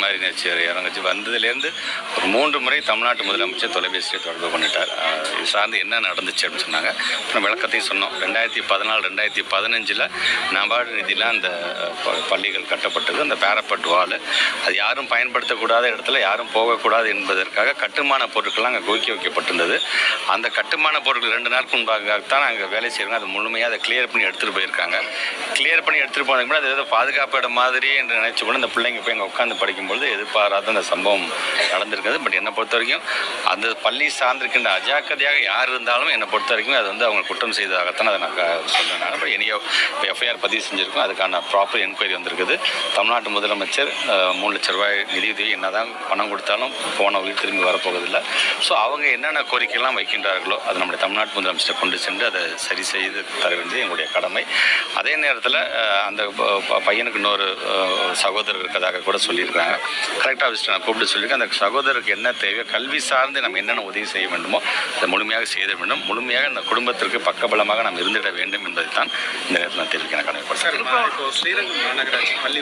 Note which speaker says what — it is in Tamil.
Speaker 1: மாதிரி நிகழ்ச்சி இறங்குச்சு. வந்ததுலேருந்து ஒரு மூன்று முறை தமிழ்நாட்டு முதலமைச்சர் தொலைபேசியை தொடர்பு பண்ணிட்டார் இது சார்ந்து என்ன நடந்துச்சு அப்படின்னு சொன்னாங்க. அப்புறம் விளக்கத்தையும் சொன்னோம். ரெண்டாயிரத்தி பதினாலு ரெண்டாயிரத்தி பதினஞ்சில் நபார்டு நிதியில் அந்த ப- பள்ளிகள் கட்டப்பட்டது. அந்த பேரப்பட்டு வால் அது யாரும் பயன்படுத்தக்கூடாத இடத்துல யாரும் போகக்கூடாது என்பதற்காக கட்டுமான பொருட்கள்லாம் அங்கே குவிக்க வைக்கப்பட்டிருந்தது. அந்த கட்டுமான பொருட்கள் ரெண்டு நாளுக்கு முன்பாகத்தான் அங்கே வேலை செய்கிறோம் அதை முழுமையாக அதை கிளியர் பண்ணி எடுத்துகிட்டு போயிருக்காங்க. கிளியர் பண்ணி எடுத்துகிட்டு போனதுக்கு அது ஏதோ பாதுகாப்பு இடம் மாதிரி என்று நினச்சி கூட அந்த பிள்ளைங்க போய் அங்கே உட்காந்து படிக்கும்பொழுது எதிர்பாராத அந்த சம்பவம் நடந்திருக்குது பட் என்னை பொறுத்த வரைக்கும் அந்த பள்ளி சார்ந்திருக்கின்ற அஜாக்கிரதையாக யார் இருந்தாலும் என்னை பொறுத்த வரைக்கும் அது வந்து அவங்க குற்றம் செய்ததாகத்தான் அதை நான் சொல்கிறேன் பட் இனியோ இப்போ எஃப்ஐஆர் பதிவு செஞ்சுருக்கோம். அதுக்கான ப்ராப்பர் என்கொயரி வந்திருக்குது. தமிழ்நாட்டு முதலமைச்சர் மூணு லட்ச ரூபாய் நிதியுதவி என்னதான் பணம் கொடுத்தாலும் போன உயிர் திரும்பி இல்லை ஸோ அவங்க என்னென்ன கோரிக்கைலாம் வைக்கணும் வைக்கின்றார்களோ அது நம்முடைய தமிழ்நாட்டு முதலமைச்சர் கொண்டு சென்று அதை சரி செய்து தர வேண்டியது எங்களுடைய கடமை. அதே நேரத்தில் அந்த ப- ப- பையனுக்கு இன்னொரு சகோதரர் இருக்கிறதாக கூட சொல்லியிருக்காங்க கரெக்டாக ஆஃபீஸில் நான் கூப்பிட்டு சொல்லியிருக்கேன். அந்த சகோதரருக்கு என்ன தேவையோ கல்வி சார்ந்து நம்ம என்னென்ன உதவி செய்ய வேண்டுமோ அதை முழுமையாக செய்த வேண்டும். முழுமையாக இந்த குடும்பத்திற்கு பக்கபலமாக நாம் இருந்திட வேண்டும் என்பதை தான் இந்த நேரத்தில் நான் தெரிவிக்கிறேன் நான்
Speaker 2: சார் இப்போ ஸ்ரீரங்கம் மாநகராட்சி பள்ளி